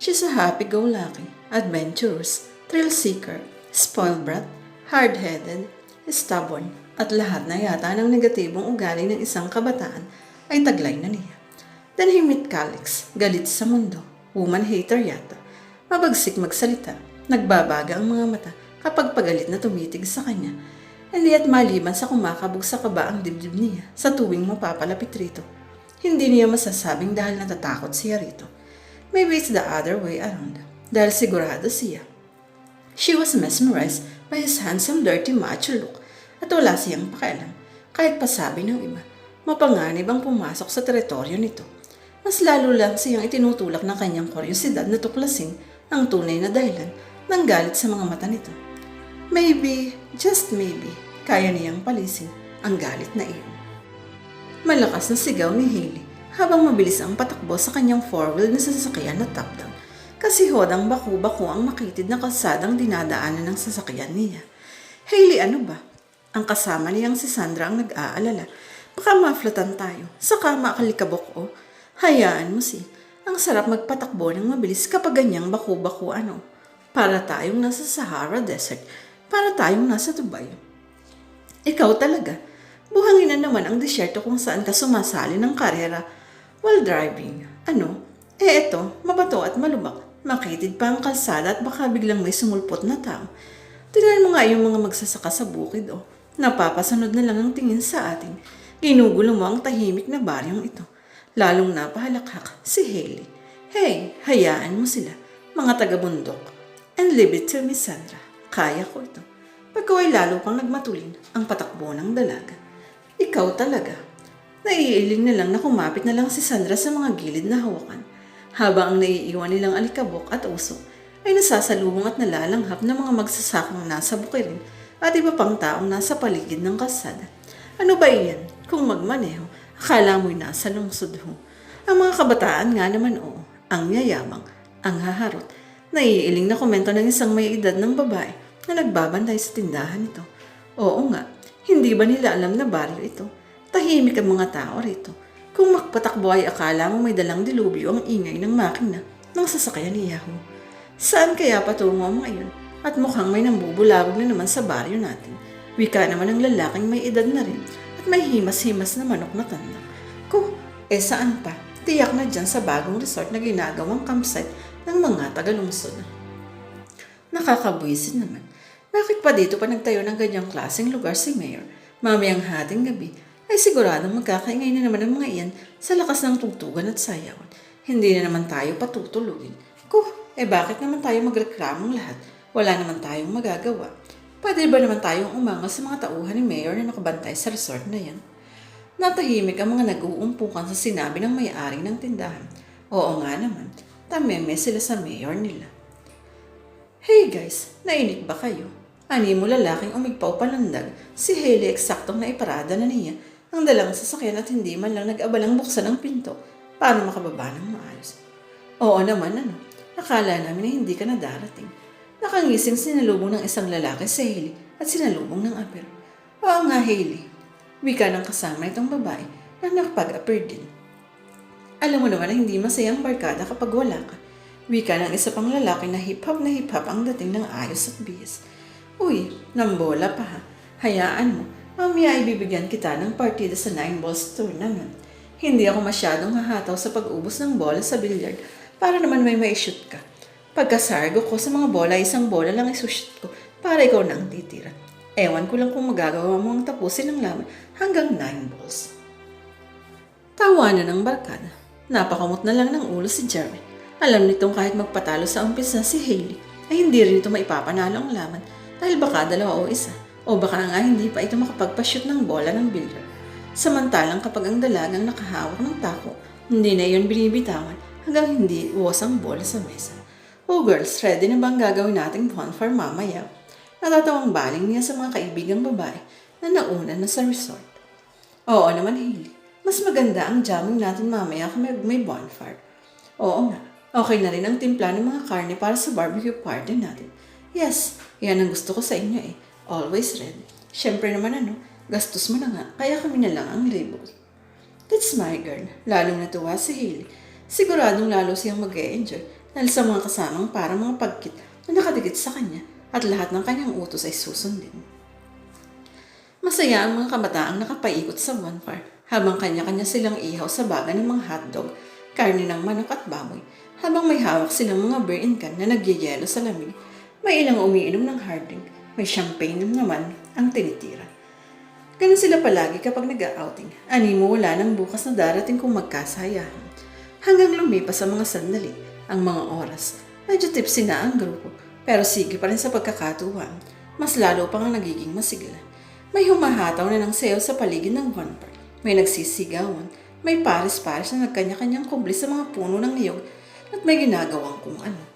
She's a happy-go-lucky, adventurous, thrill-seeker, spoiled brat, hard-headed, stubborn, at lahat na yata ng negatibong ugali ng isang kabataan ay taglay na niya. Then he met Calix, galit sa mundo, woman hater yata, mabagsik magsalita, nagbabaga ang mga mata kapag pagalit na tumitig sa kanya, hindi at maliban sa kumakabog sa kaba ang dibdib niya sa tuwing mapapalapit rito. Hindi niya masasabing dahil natatakot siya rito. Maybe it's the other way around. Dahil sigurado siya. She was mesmerized by his handsome, dirty, macho look at wala siyang pakialam. Kahit pasabi ng iba, mapanganib ang pumasok sa teritoryo nito. Mas lalo lang siyang itinutulak ng kanyang kuryosidad na tuklasin ang tunay na dahilan ng galit sa mga mata nito. Maybe, just maybe, kaya niyang palisin ang galit na iyon. Malakas na sigaw ni Hailey habang mabilis ang patakbo sa kanyang four-wheel na sasakyan na top-down. Kasi hodang baku-baku ang makitid na kalsadang dinadaanan ng sasakyan niya. Hailey, ano ba? Ang kasama niyang si Sandra ang nag-aalala. Baka maflatan tayo. Saka makalikabok o. Hayaan mo si. Ang sarap magpatakbo ng mabilis kapag ganyang baku-baku ano. Para tayong nasa Sahara Desert. Para tayong nasa Dubai. Ikaw talaga. Buhangin na naman ang disyerto kung saan ka sumasali ng karera while driving. Ano? Eh eto, mabato at malubak. Makitid pa ang kalsada at baka biglang may sumulpot na tao. Tingnan mo nga yung mga magsasaka sa bukid oh. Napapasunod na lang ang tingin sa atin. Ginugulo mo ang tahimik na baryong ito. Lalong napahalakhak si Haley. Hey, hayaan mo sila, mga taga-bundok. And leave it to me, Sandra. Kaya ko ito. Pagkaway lalo pang nagmatulin ang patakbo ng dalaga. Ikaw talaga. Naiiling na lang na kumapit na lang si Sandra sa mga gilid na hawakan. Habang ang naiiwan nilang alikabok at usok ay nasasalubong at nalalanghap ng mga magsasakang nasa bukirin at iba pang taong nasa paligid ng kalsada. Ano ba iyan? Kung magmaneho, akala mo'y nasa lungsod ho. Ang mga kabataan nga naman oo, ang yayamang, ang haharot. Naiiling na komento ng isang may edad ng babae na nagbabantay sa tindahan nito. Oo nga, hindi ba nila alam na baryo ito? Tahimik ang mga tao rito. Kung magpatakbo ay akala mo may dalang dilubyo ang ingay ng makina ng sasakyan ni Yahoo. Saan kaya patungo ang mga iyon? At mukhang may nambubulabog na naman sa baryo natin. Wika naman ng lalaking may edad na rin at may himas-himas na manok na tanda. Ko, eh saan pa? Tiyak na dyan sa bagong resort na ginagawang campsite ng mga tagalungsod. Nakakabwisit naman. Bakit pa dito pa nagtayo ng ganyang klaseng lugar si Mayor? Mamayang hating gabi ay siguradong magkakaingay na naman ang mga iyan sa lakas ng tugtugan at sayawan. Hindi na naman tayo patutulugin. Ko, eh bakit naman tayo magreklamong lahat? Wala naman tayong magagawa. Pwede ba naman tayong umanga sa mga tauhan ni Mayor na nakabantay sa resort na yan? Natahimik ang mga nag-uumpukan sa sinabi ng may-ari ng tindahan. Oo nga naman, tameme sila sa mayor nila. Hey guys, nainig ba kayo? Ani mo lalaking umigpaw palandag, si Haley eksaktong naiparada na niya ang dalang sasakyan at hindi man lang nag-abalang buksan ang pinto para makababa ng maayos. Oo naman ano, akala namin na hindi ka na darating. Nakangising sinalubong ng isang lalaki si Haley at sinalubong ng apero. Oo nga Haley, wika ng kasama itong babae na nakapag-appear din. Alam mo naman na hindi masayang barkada kapag wala ka. Wika ng isa pang lalaki na hip-hop na hip-hop ang dating ng ayos at bihis. Uy, nambola pa ha. Hayaan mo, mamaya ibibigyan kita ng partida sa nine balls tournament. Hindi ako masyadong hahataw sa pag-ubos ng bola sa billiard para naman may mai-shoot ka. Pagkasargo ko sa mga bola, isang bola lang isushoot ko para ikaw na ang titira. Ewan ko lang kung magagawa mo ang tapusin ng laban hanggang nine balls. Tawanan ng barkada. Napakamot na lang ng ulo si Jerry. Alam nitong kahit magpatalo sa umpisa si Haley ay hindi rin ito maipapanalo ang laban dahil baka dalawa o isa o baka nga hindi pa ito makapagpashoot ng bola ng billiard. Samantalang kapag ang dalagang nakahawak ng tako, hindi na iyon binibitawan hanggang hindi uwas ang bola sa mesa. Oh girls, ready na bang gagawin nating bonfire mamaya? Natatawang baling niya sa mga kaibigang babae na nauna na sa resort. Oo naman, Hailey. Mas maganda ang jamming natin mamaya kung may, may bonfire. Oo nga. Okay na rin ang timpla ng mga karne para sa barbecue party natin. Yes, yan ang gusto ko sa inyo eh. Always ready. Siyempre naman ano, gastos mo na nga, kaya kami na lang ang label. That's my girl. Lalong natuwa si Hailey. Siguradong lalo siyang mag enjoy dahil sa mga kasamang para mga pagkit na nakadikit sa kanya at lahat ng kanyang utos ay susundin. Masaya ang mga kabataang nakapaikot sa bonfire habang kanya-kanya silang ihaw sa baga ng mga hotdog, karne ng manok at baboy, habang may hawak silang mga beer in can na nagyayelo sa lamig. May ilang umiinom ng hard drink, may champagne naman ang tinitira. Ganun sila palagi kapag nag-outing. Animo wala nang bukas na darating kung magkasayahan. Hanggang lumipas ang mga sandali, ang mga oras. Medyo tipsy na ang grupo, pero sige pa rin sa pagkakatuwaan. Mas lalo pang ang nagiging masigla. May humahataw na ng sayo sa paligid ng bonfire. May nagsisigawan. May pares-pares na nagkanya-kanyang kubli sa mga puno ng niyog at may ginagawang kung ano.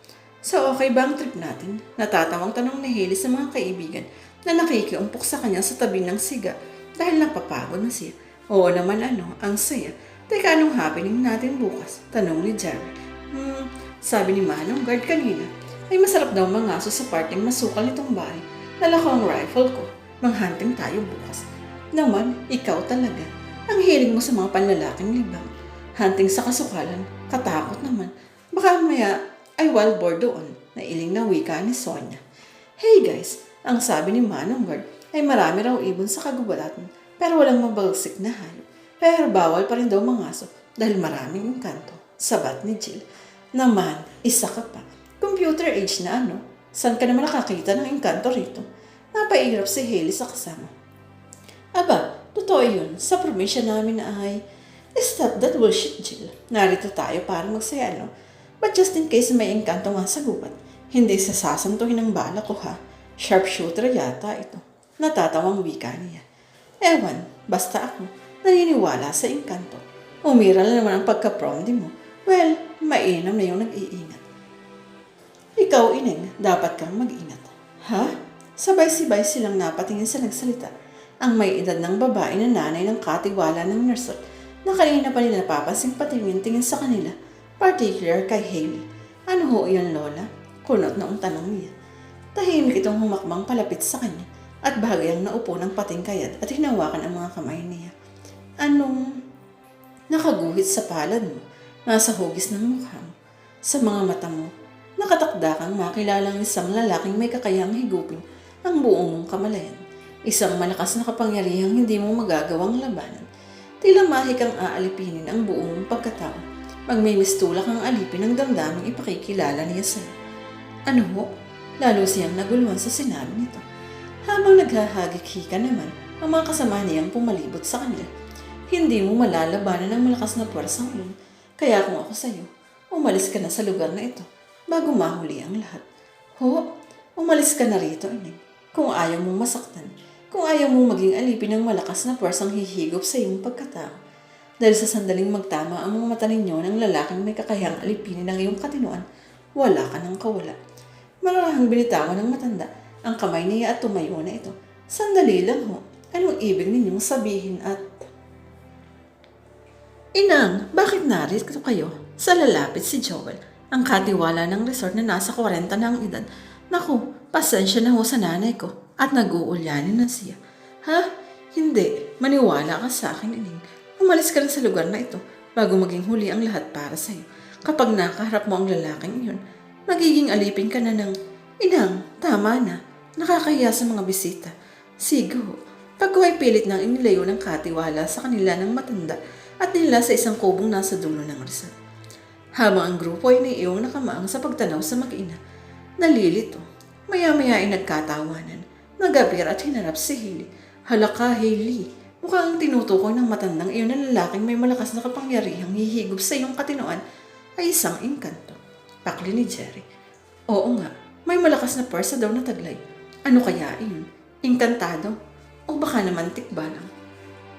So okay ba ang trip natin? Natatawang tanong ni Haley sa mga kaibigan na nakikiumpok sa kanya sa tabi ng siga dahil napapagod na siya. Oo naman ano, ang saya. Teka, anong happening natin bukas? Tanong ni Jerry. Hmm, sabi ni Manong guard kanina. Ay masarap daw mangaso sa parting masukal nitong bahay. Dala ang rifle ko. Manghunting tayo bukas. Naman, ikaw talaga. Ang hiling mo sa mga panlalaking libang. Hunting sa kasukalan, katakot naman. Baka maya ay wild boar doon, na iling na wika ni Sonia. Hey guys, ang sabi ni Manong Guard ay marami raw ibon sa kagubatan pero walang mabagsik na hayop. Pero bawal pa rin daw mangaso dahil maraming engkanto. Sabat ni Jill. Naman, isa ka pa. Computer age na ano? Saan ka naman nakakita ng engkanto rito? Napairap si Haley sa kasama. Aba, totoo yun. Sa probinsya namin ay... Stop that bullshit, Jill. Narito tayo para magsaya, no? But just in case may engkanto nga sa gubat, hindi sa sasantuhin ng bala ko, ha? Sharpshooter yata ito. Natatawang wika niya. Ewan, basta ako, naniniwala sa engkanto. Umira na naman ang pagka-prom di mo. Well, mainam na yung nag-iingat. Ikaw, Ineng, dapat kang mag-ingat. Ha? Sabay-sibay silang napatingin sa nagsalita. Ang may edad ng babae na nanay ng katiwala ng nurse na kanina pa nila napapansin patingin-tingin sa kanila, particular kay Haley. Ano ho yun, Lola? Kunot noong tanong niya. Tahimik itong humakbang palapit sa kanya at bahagyang naupo ng patingkayat at hinawakan ang mga kamay niya. Anong nakaguhit sa palad mo, nasa hugis ng mukha mo, sa mga mata mo, nakatakda kang makilalang isang lalaking may kakayang higupin ang buong mong kamalayan. Isang malakas na kapangyarihang hindi mo magagawang labanan. Tila mahik ang aalipinin ang buong pagkatao. Magmimistulak ang alipin ng damdaming ipakikilala niya sa Ano ho? Lalo siyang naguluhan sa sinabi nito. Habang naghahagik-hika naman, ang mga kasama niyang pumalibot sa kanila. Hindi mo malalabanan ng malakas na puwersang ulo. Kaya kung ako sa'yo, umalis ka na sa lugar na ito bago mahuli ang lahat. Ho, umalis ka na rito, Ining. Kung ayaw mong masaktan, kung ayaw mong maging alipin ng malakas na puwersang hihigop sa iyong pagkatao. Dahil sa sandaling magtama ang mga mata ninyo ng lalaking may kakayang alipinin ng iyong katinuan, wala ka ng kawala. Marahang binitawan ng matanda ang kamay niya at tumayo na ito. Sandali lang ho. Anong ibig ninyong sabihin at... Inang, bakit narito kayo? Sa lalapit si Joel, ang katiwala ng resort na nasa 40 na ang edad. Naku, pasensya na ho sa nanay ko at nag-uulyanin na siya. Ha? Hindi. Maniwala ka sa akin, Ining. Umalis ka rin sa lugar na ito bago maging huli ang lahat para sa'yo. Kapag nakaharap mo ang lalaking iyon, magiging alipin ka na ng, Inang, tama na. Nakakahiya sa mga bisita. Sigo, pag ay pilit nang inilayo ng katiwala sa kanila ng matanda at nila sa isang kubong nasa dulo ng resort. Habang ang grupo ay naiiwang nakamaang sa pagtanaw sa mag-ina, nalilito. Maya-maya ay nagkatawanan. Nagabir at hinarap si Haley. Halaka, Haley. Mukhang tinutukoy ng matandang iyon na lalaking may malakas na kapangyarihang hihigop sa iyong katinoan ay isang engkanto. Pakli ni Jerry. Oo nga, may malakas na pwersa daw na taglay. Ano kaya iyon? Engkantado? O baka naman tikba lang?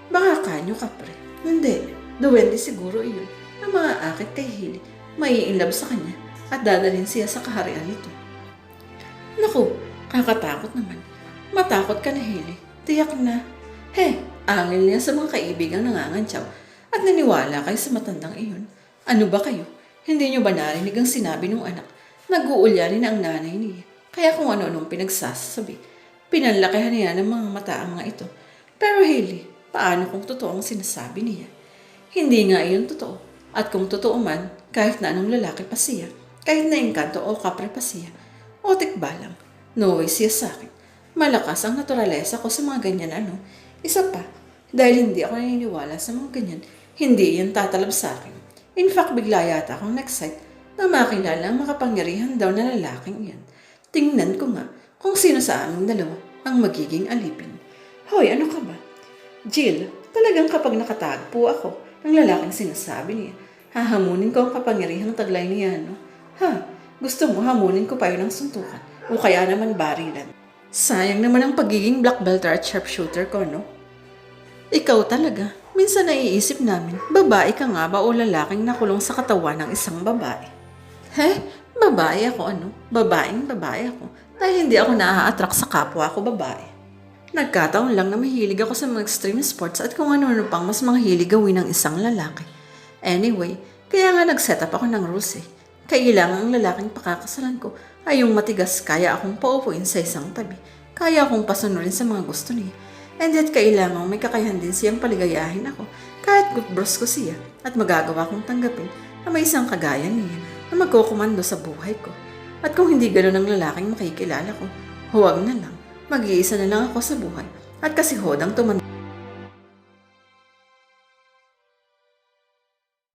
Baka kanyo kapre. Hindi, duwende siguro iyon na mga akit kay Haley maiinlove sa kanya at dadalhin siya sa kaharian nito. Naku, kakatakot naman. Matakot ka na, Haley. Tiyak na. He, angil niya sa mga kaibigang nangangantsaw at naniwala kayo sa matandang iyon. Ano ba kayo? Hindi niyo ba narinig ang sinabi ng anak? Nag-uulyanin ang nanay niya. Kaya kung ano-anong pinagsasabi, pinanlakihan niya ng mga mata ang mga ito. Pero Haley, paano kung totoo ang sinasabi niya? Hindi nga iyon totoo. At kung totoo man, kahit na anong lalaki pa siya, Kahit na engkanto o kapre pa siya, otik balang. No way siya sa akin. Malakas ang naturalesa ko sa mga ganyan ano. Isa pa, dahil hindi ako naniniwala sa mga ganyan, hindi yan tatalab sa akin. In fact, bigla yata akong next-sight na makilala ang makapangyarihan daw na lalaking yan. Tingnan ko nga kung sino sa aming dalawa ang magiging alipin. Hoy, ano ka ba? Jill, talagang kapag nakatagpo ako ng lalaking sinasabi niya, hahamunin ko ang kapangyarihang taglay niya, no? Ha? Gusto mo hamunin ko pa yun ng suntukan o kaya naman barilan. Sayang naman ang pagiging black belter at sharpshooter ko, no? Ikaw talaga. Minsan naiisip namin, babae ka nga ba o lalaking nakulong sa katawan ng isang babae? He? Babae ako ano? Babaeng babae ako. Dahil hindi ako naa-attract sa kapwa ko babae. Nagkataon lang na mahilig ako sa mga extreme sports at kung ano-ano pang mas mga hilig gawin ng isang lalaki. Anyway, kaya nga nag-set up ako ng rules eh. Kailangan ang lalaking pakakasalan ko ay yung matigas kaya akong paupuin sa isang tabi. Kaya akong pasunurin sa mga gusto niya. And yet kailangan may kakayahan din siyang paligayahin ako kahit gutbros ko siya at magagawa kong tanggapin na may isang kagaya niya na magkukumando sa buhay ko. At kung hindi gano'n ang lalaking makikilala ko, huwag na lang. Mag-iisa na lang ako sa buhay. At kasi hodang tumanda